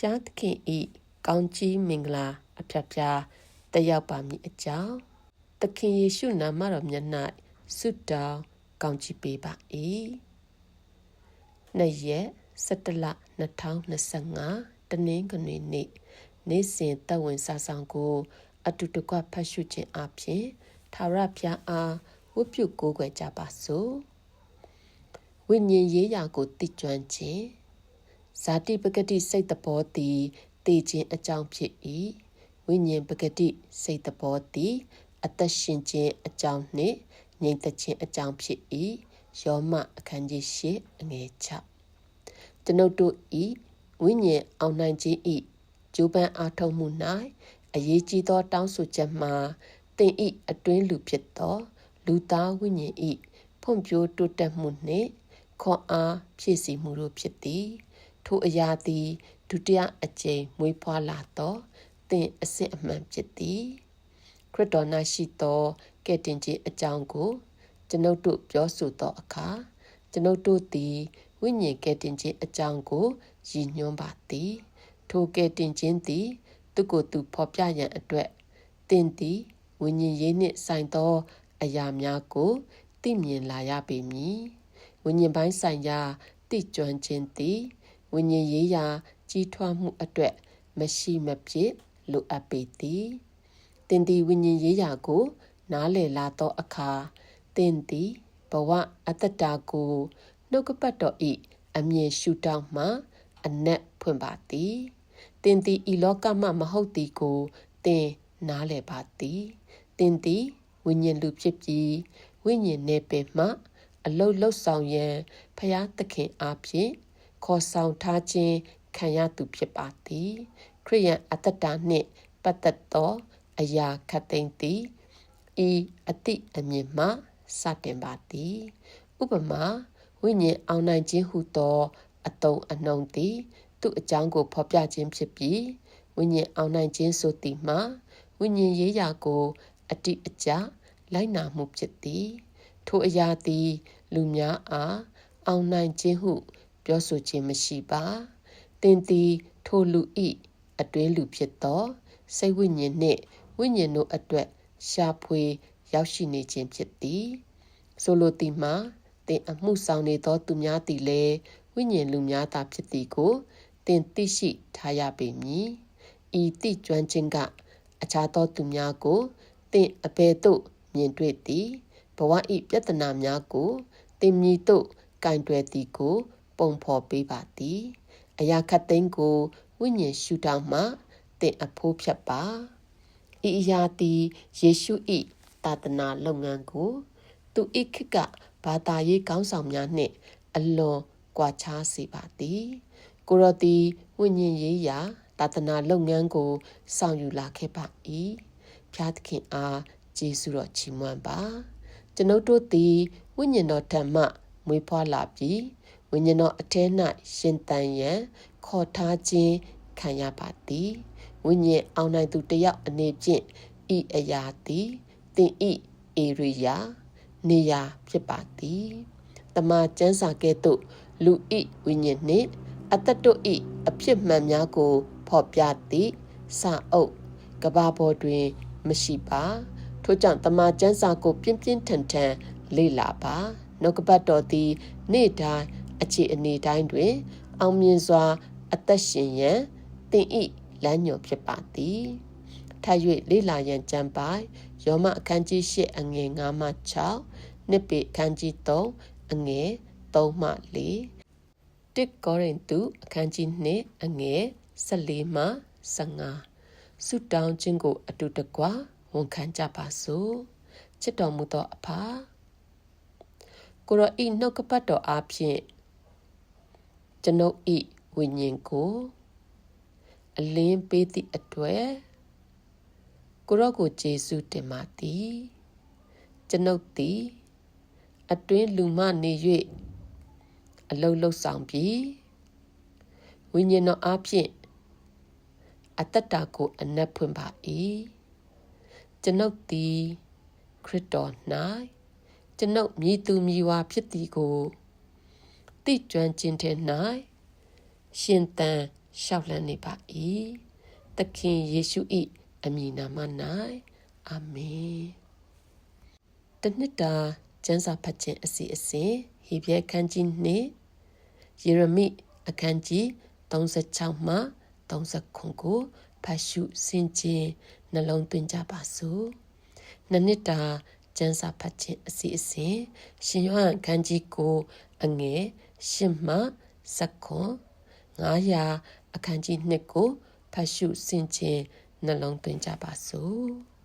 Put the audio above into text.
ဖျားသခင်ဤကောင်းကြီးမင်္ဂလာအဖျားဖျားတက်ရောက်ပါမည်အကြောင်းသခင်ယေရှုနာမတော်မြတ်၌ဆုတောင်းကောင်းချီးပေးပါ၏နေ့ရက်17လ2025တနင်္ဂနွေနေ့နေ့စဉ်သက်ဝင်စာဆောင်ကို အတူတကွဖတ်ရှုခြင်းအပြင်သာရဖျားအားဝတ်ပြုကိုးကွယ်ကြပါစို့ဝိညာဉ်ရေးရာကိုသိကျွမ်းခြင်း ဇာတိပဂတိစိတ်တဘောသည်တည်ခြင်းအကြောင်းဖြစ်၏ဝိညာဉ်ပဂတိစိတ်တဘောသည်အသက်ရှင်ခြင်းအကြောင်းနှင့်ငြိမ်သက်ခြင်းအကြောင်းဖြစ်၏ယောမအခန်းကြီး၈အငယ်6ကျွန်ုပ်တို့ဤဝိညာဉ်အောင်နိုင်ခြင်းဤဂျိုးပန်းအားထုတ်မှု၌အရေးကြီးသော တောင်းဆိုချက်မှာတင်ဤအတွင်းလူဖြစ်သော လူသားဝိညာဉ်ဤဖွံ့ဖြိုးတိုးတက်မှုနှင့်ခွန်အားဖြည့်ဆည်းမှုတို့ဖြစ်သည် ထိုအရာသည်ဒုတိယအကြိမ်မွေးဖွားလာသောသင်အစစ်အမှန်ဖြစ်သည်ခရစ်တော်၌ရှိသောကဲ့တင်ခြင်းအကြောင်းကို ကျွန်ုပ်တို့ပြောဆိုသောအခါကျွန်ုပ်တို့သည်ဝိညာဉ်ကဲ့တင်ခြင်းအကြောင်းကိုရည်ညွှန်းပါသည်ထိုကဲ့တင်ခြင်းသည် သူကိုယ်သူဖော်ပြရန်အတွက်သင်သည်ဝိညာဉ်ရေးနှင့်ဆိုင်သော အရာများကိုသိမြင်လာရပေမည်ဝိညာဉ်ပိုင်းဆိုင်ရာသိကျွမ်းခြင်းသည် ဝိညာဉ်ရေးရာ ကြီးထွားမှုအတွက် မရှိမဖြစ်လိုအပ်ပေသည်တင်ဒီဝိညာဉ်ရေးရာကို နားလည်လာသောအခါတင်သည်ဘဝအတ္တတာကိုနှုတ်ကပတ်တော်ဤအမြင်ရှုထောင့်မှအနက်ဖွင့်ပါသည်တင်သည်ဤလောကမှမဟုတ်သည်ကိုတင်နားလည်ပါသည်တင်သည်ဝိညာဉ်လူဖြစ်ပြီးဝိညာဉ်နယ်ပင်မှ အလုတ်လှုပ်ဆောင်ရန်ဖျားသခင်အားဖြင့် ခေါ်ဆောင်ထားခြင်းခံရသူဖြစ်ပါသည်ခရိယန်အတ္တတာနှင့်ပတ်သက်သောအရာခတ်သိမ်းသည်ဤအတိအမြင်မှစတင်ပါသည်ဥပမာဝိညာဉ်အောင်နိုင်ခြင်းဟုသောအတုံးအနှုံသည် သူ့အကြောင်းကိုဖော်ပြခြင်းဖြစ်ပြီးဝိညာဉ်အောင်နိုင်ခြင်းဆိုသည်မှာဝိညာဉ်ရေးရာကို အတိအကျလိုက်နာမှုဖြစ်သည် ထိုအရာသည် လူများအားအောင်နိုင်ခြင်းဟု ပြောဆိုခြင်းမရှိပါသင်သည်ထိုလူဤအတွင်းလူဖြစ်သောစိတ်ဝိညာဉ်နှင့်ဝိညာဉ်တို့အတွက်ရှာဖွေ ရောက်ရှိနေခြင်းဖြစ်သည်ဆိုလိုသည်မှာသင်အမှုဆောင်နေသောသူများသည်လည်းဝိညာဉ်လူများသာဖြစ်သည်ကိုသင်သိရှိထားရပေမည်ဤသိကျွမ်းခြင်းကအခြားသောသူများကိုသင်အဘယ်သို့မြင်တွေ့သည်ဘဝဤပြဿနာများကိုသင်မြည်သို့ကင်တွယ်သည်ကို ပုံဖော်ပေးပါသည်အရာခတ်သိမ်းကိုဝိညာဉ်ရှုထောင့်မှသင်အဖိုးဖြတ်ပါဤအရာသည်ယေရှု၏သာသနာလုပ်ငန်းကိုသူဤခကဘာသာရေးကောင်းဆောင်များနှင့် အလွန်ကွာခြားစေပါသည်ကိုရောသည်ဝိညာဉ်ရေးရာသာသနာလုပ်ငန်းကိုဆောင်ယူလာခဲ့ပါ၏ဖျားသခင်အားကျေးဇူးတော်ချီးမွမ်းပါကျွန်ုပ်တို့သည်ဝိညာဉ်တော်ဓမ္မမွေးဖွားလာပြီး ဝိညာဉ်တော်အထဲ၌ရှင်တန်ရန်ခေါ်ထားခြင်းခံရပါသည်ဝိညာဉ်အောင်နိုင်သူတယောက်အနေဖြင့်ဤအရာသည်တင်ဤဧရိယာနေရာဖြစ်ပါသည်တမန်ကျမ်းစာကဲ့သို့လူဤဝိညာဉ်နှင့်အသက်တို့ဤအဖြစ်မှန်များကို ဖော်ပြသည့်စာအုပ်ကဘာပေါ်တွင် မရှိပါထို့ကြောင့်တမန်ကျမ်းစာကို ပြင်းပြင်းထန်ထန်လေ့လာပါနှုတ်ကပတ်တော်သည် နေ့တိုင်း အခြေအနေတိုင်းတွင် အောင်မြင်စွာ အသက်ရှင်ရန်သင်ဤလမ်းညွှန်ဖြစ်ပါသည်ထပ်၍လေ့လာရန်ကြံပိုင်ယောမအခန်းကြီး၈အငယ်9မှ6နှစ်ပေအခန်းကြီး3အငယ်3မှ4တစ်ကောရိန္သုအခန်းကြီး2အငယ်14မှ15ဆုတောင်းခြင်းကို အတူတကွဝန်ခံကြပါစို့ချစ်တော်မူသောအဖာကိုရောဤနှုတ်ကပတ်တော်အားဖြင့် ကျွန်ုပ်ဤဝိညာဉ်ကိုအလင်းပေးသည့်အတွေ့ကိုရောကိုယေရှုတင်ပါသည်ကျွန်ုပ်သည်အတွင်းလူမနေ၍အလုလုဆောင်ပြီးဝိညာဉ်တော်အားဖြင့်အတ္တတာကိုအနက်ဖွင့်ပါ၏ကျွန်ုပ်သည်ခရစ်တော်၌ကျွန်ုပ်မြည်သူမြည်ဝါဖြစ်သည်ကို သိကျွမ်းခြင်းထဲ၌ရှင်သန်ရှောက်လန်းနေပါ၏သခင်ယေရှု၏အမည်နာမ၌အာမင်တနှစ်တာကျမ်းစာဖတ်ခြင်းအစီအစဉ်ဟေဘရဲခန်းကြီးနှင့်ယေရမိအခန်းကြီး36မှ39ကိုဖတ်ရှုဆင်ခြင်နှလုံးသွင်းကြပါစို့နှစ်နှစ်တာကျမ်းစာဖတ်ခြင်းအစီအစဉ်ရှင်ယောဟန်ခန်းကြီးကိုအငယ် ၈မှ19 900အခန်းကြီး2ကိုဖတ်ရှုဆင်ခြင်နှလုံးသွင်းကြပါစို့